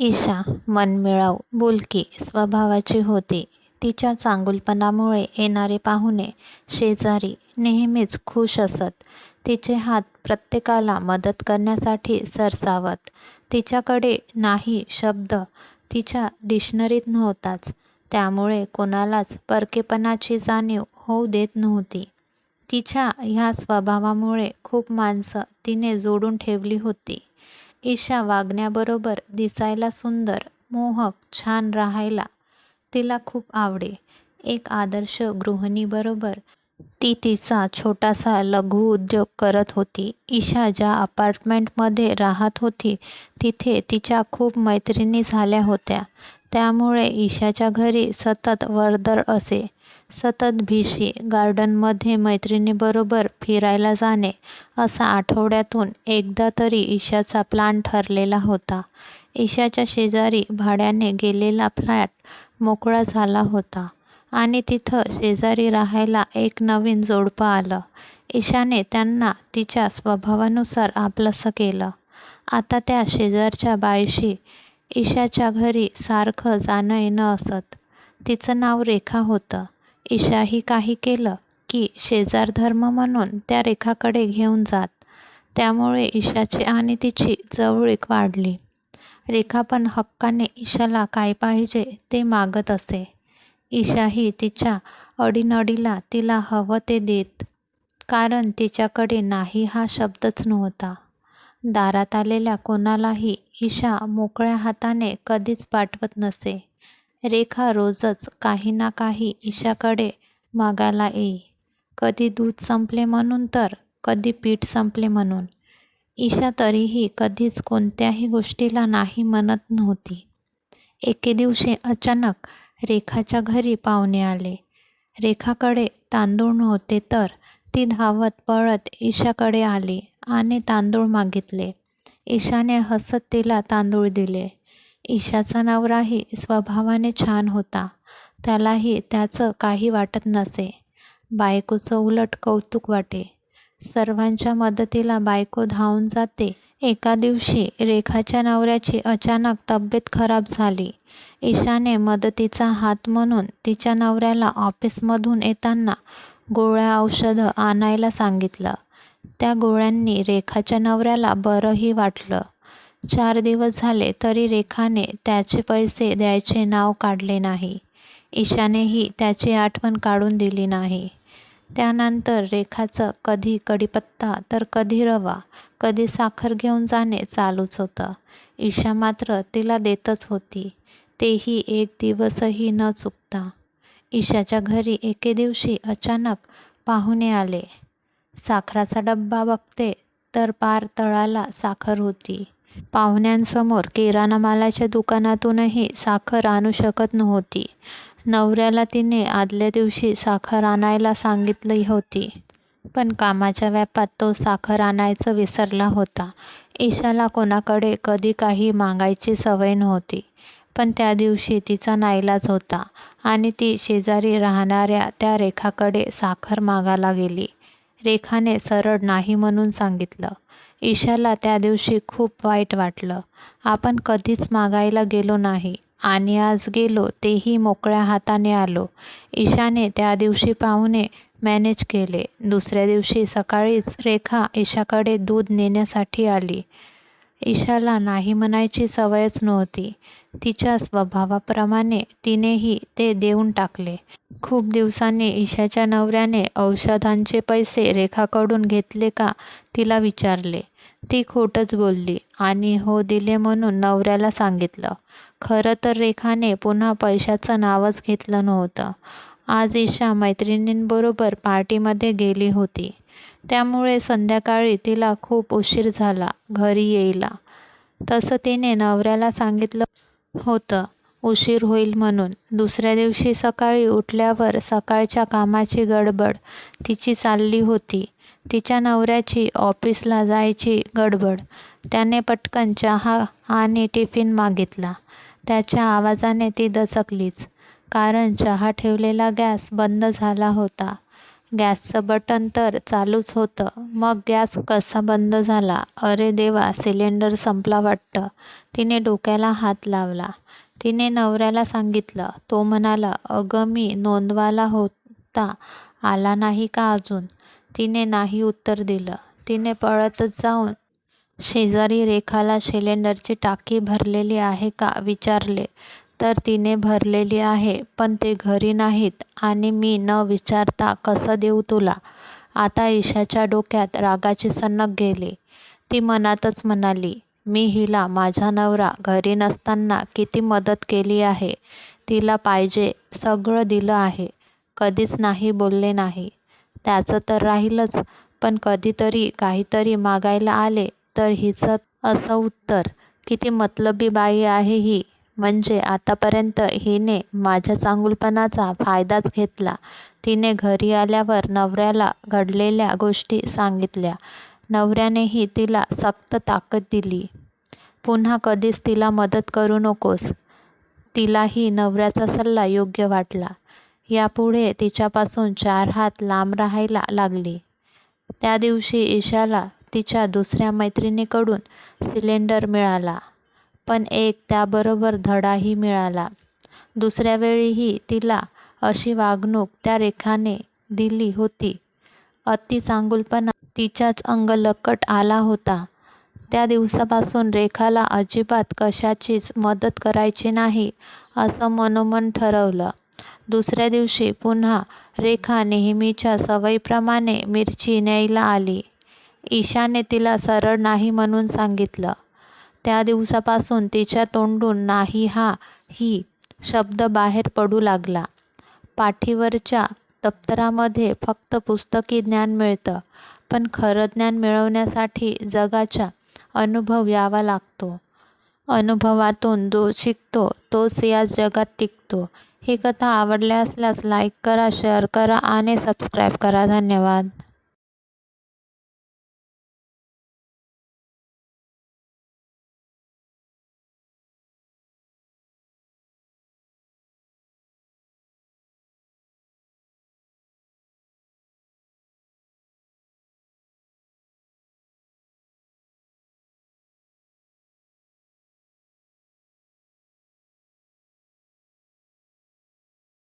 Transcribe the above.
ईशा मनमिळाऊ, बोलकी स्वभावाची होती. तिच्या चांगुलपणामुळे येणारे पाहुणे, शेजारी नेहमीच खुश असत. तिचे हात प्रत्येकाला मदत करण्यासाठी सरसावत. तिच्याकडे नाही शब्द तिच्या डिक्शनरीत नव्हताच. त्यामुळे कोणालाच परकेपणाची जाणीव होऊ देत नव्हती. तिच्या ह्या स्वभावामुळे खूप माणसं तिने जोडून ठेवली होती. ईशा वागण्याबरोबर दिसायला सुंदर, मोहक, छान राहायला तिला खूप आवडे. एक आदर्श गृहिणीबरोबर ती तिचा छोटासा लघुउद्योग करत होती. ईशा ज्या अपार्टमेंटमध्ये राहात होती तिथे तिच्या खूप मैत्रिणी झाल्या होत्या. त्यामुळे ईशाच्या घरी सतत वर्दळ असे. सतत भिशी, गार्डनमध्ये मैत्रिणीबरोबर फिरायला जाणे असा आठवड्यातून एकदा तरी ईशाचा प्लान ठरलेला होता. ईशाच्या शेजारी भाड्याने गेलेला फ्लॅट मोकळा झाला होता आणि तिथं शेजारी राहायला एक नवीन जोडपं आलं. ईशाने त्यांना तिच्या स्वभावानुसार आपलंसं केलं. आता त्या शेजारच्या बाईशी ईशाच्या घरी सारखं जाणं-येणं असत. तिचं नाव रेखा होतं. ईशाही काही केलं की शेजारधर्म म्हणून त्या रेखाकडे घेऊन जात. त्यामुळे ईशाची आणि तिची जवळीक वाढली. रेखा पण हक्काने ईशाला काय पाहिजे ते मागत असे. ईशाही तिच्या अडीनडीला तिला हवं ते देत. कारण तिच्याकडे नाही हा शब्दच नव्हता. दारात आलेल्या कोणालाही ईशा मोकळ्या हाताने कधीच पाठवत नसे. रेखा रोजच काही ना काही ईशाकडे मागायला येई. कधी दूध संपले म्हणून तर कधी पीठ संपले म्हणून. ईशा तरीही कधीच कोणत्याही गोष्टीला नाही म्हणत नव्हती. एके दिवशी अचानक रेखाच्या घरी पाहुणे आले. रेखाकडे तांदूळ नव्हते तर ती धावत पळत ईशाकडे आली आणि तांदूळ मागितले. ईशाने हसत तिला तांदूळ दिले. ईशाचा नवराही स्वभावाने छान होता. त्यालाही त्याचं काही वाटत नसे. बायकोचं उलट कौतुक वाटे. सर्वांच्या मदतीला बायको धावून जाते. एका दिवशी रेखाच्या नवऱ्याची अचानक तब्येत खराब झाली. ईशाने मदतीचा हात म्हणून तिच्या नवऱ्याला ऑफिसमधून येताना गोळ्या-औषधं आणायला सांगितलं. त्या गोळ्यांनी रेखाच्या नवऱ्याला बरंही वाटलं. चार दिवस झाले तरी रेखाने त्याचे पैसे द्यायचे नाव काढले नाही. ईशानेही त्याची आठवण काढून दिली नाही. त्यानंतर रेखाचं कधी कडीपत्ता तर कधी रवा, कधी साखर घेऊन जाणे चालूच होतं. ईशा मात्र तिला देतच होती. तेही एक दिवसही न चुकता. ईशाच्या घरी एके दिवशी अचानक पाहुणे आले. साखराचा डब्बा बघते तर पार तळाला साखर होती. पाहुण्यांसमोर किराणा मालाच्या दुकानातूनही साखर आणू शकत नव्हती. नवऱ्याला तिने आदल्या दिवशी साखर आणायला सांगितली होती. पण कामाच्या व्यापात तो साखर आणायचं विसरला होता. ईशाला कोणाकडे कधी काही मागायची सवय नव्हती. पण त्या दिवशी तिचा नाईलाज होता आणि ती शेजारी राहणाऱ्या त्या रेखाकडे साखर मागायला गेली. रेखाने सरळ नाही म्हणून सांगितलं. ईशाला त्या दिवशी खूप वाईट वाटलं. आपण कधीच मागायला गेलो नाही आणि आज गेलो तेही मोकळ्या हाताने आलो. ईशाने त्या दिवशी पाहुणे मॅनेज केले. दुसऱ्या दिवशी सकाळीच रेखा ईशाकडे दूध नेण्यासाठी आली. ईशाला नाही म्हणायची सवयच नव्हती. तिच्या स्वभावाप्रमाणे तिनेही ते देऊन टाकले. खूप दिवसांनी ईशाच्या नवऱ्याने औषधांचे पैसे रेखाकडून घेतले का तिला विचारले. ती खोटंच बोलली आणि हो दिले म्हणून नवऱ्याला सांगितलं. खरं तर रेखाने पुन्हा पैशाचं नावच घेतलं नव्हतं. आज ईशा मैत्रिणींबरोबर पार्टीमध्ये गेली होती. त्यामुळे संध्याकाळी तिला खूप उशीर झाला घरी येईला तसं तिने नवऱ्याला सांगितलं होतं उशीर होईल म्हणून. दुसऱ्या दिवशी सकाळी उठल्यावर सकाळच्या कामाची गडबड तिची चालली होती. तिच्या नवऱ्याची ऑफिसला जायची गडबड. त्याने पटकन चहा आणि टिफिन मागितला. त्याच्या आवाजाने ती दचकलीच. कारण चहा ठेवलेला गॅस बंद झाला होता. गॅसचं बटन तर चालूच होतं. मग गॅस कसा बंद झाला? अरे देवा सिलेंडर संपला वाटतं. तिने डोक्याला हात लावला. तिने नवऱ्याला सांगितलं. तो म्हणाला अगं मी नोंदवाला होता. आला नाही का अजून? तिने नाही उत्तर दिलं. तिने पळतच जाऊन शेजारी रेखाला सिलेंडरची टाकी भरलेली आहे का विचारले. तर तिने भरलेली आहे पण ते घरी नाहीत आणि मी न विचारता कसं देऊ तुला? आता ईशाच्या डोक्यात रागाची सनक गेली. ती मनातच म्हणाली मी हिला माझा नवरा घरी नसताना किती मदत केली आहे. तिला पाहिजे सगळं दिलं आहे. कधीच नाही बोलले नाही. त्याचं तर राहीलच पण कधीतरी काहीतरी मागायला आले तर हिचं असं उत्तर. किती मतलबी बाई आहे ही. म्हणजे आतापर्यंत हिने माझ्या चांगुलपणाचा फायदाच घेतला. तिने घरी आल्यावर नवऱ्याला घडलेल्या गोष्टी सांगितल्या. नवऱ्यानेही तिला सक्त ताकद दिली. पुन्हा कधीच तिला मदत करू नकोस. तिलाही नवऱ्याचा सल्ला योग्य वाटला. यापुढे तिच्यापासून चार हात लांब राहायला लागली. त्या दिवशी ईशाला तिच्या दुसऱ्या मैत्रिणीकडून सिलेंडर मिळाला. पण एक त्याबरोबर धडाही मिळाला. दुसऱ्या वेळीही तिला अशी वागणूक त्या रेखाने दिली होती. अति चांगुलपणा तिच्याच अंग लकट आला होता. त्या दिवसापासून रेखाला अजिबात कशाचीच मदत करायची नाही असं मनोमन ठरवलं. दुसऱ्या दिवशी पुन्हा रेखा नेहमीच्या सवयीप्रमाणे मिरची न्यायला आली. ईशाने तिला सरळ नाही म्हणून सांगितलं. त्या दिवसापासून तिच्या तोंडून नाही हा ही शब्द बाहेर पडू लागला. पाठीवरच्या दप्तरामध्ये फक्त पुस्तकी ज्ञान मिळतं पण खरं ज्ञान मिळवण्यासाठी जगाचा अनुभव यावा लागतो. अनुभवातून जो शिकतो तोच या जगात टिकतो. ही कथा आवडल्या असल्यास लाईक करा शेअर करा आणि सबस्क्राईब करा. धन्यवाद.